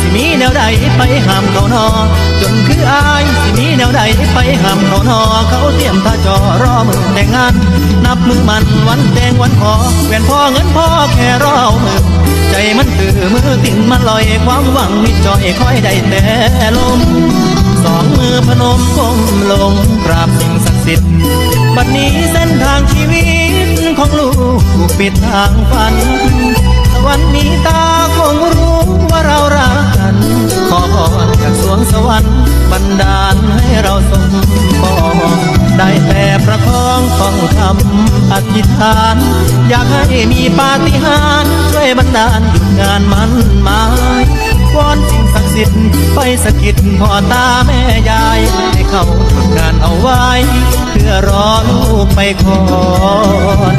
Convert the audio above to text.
สิมีแนวใดไปห้ามเขานอจนคืออายสิมีแนวใดไปห้ามเขานอเขาเตรียมท่าจอรอมือแต่งงาน นับมือมันวันแต่งวันขอแหวนพ่อเงินพ่อแค่รอมือใจมันตือมือติ่งมันลอยความหวังมิจอยคอยได้แต่ลมสองมือพนมก้มลงกราบสิ่งศักดิ์สิทธิ์บัดนี้เส้นทางชีวิตของลูกถูกปิดทางฝัน รจางสวรรค์บันดาลให้เราสมปองได้แต่ประคองต้องคำอธิษฐาน อยากให้มีปาฏิหาริย์ช่วยบันดาลหยุดงานมันหมายวอนสิ่งศักดิ์สิทธิ์ไปสะกิดพ่อตาแม่ยาย ให้เขาทำงานเอาไว้ เพื่อรอลูกไปขอน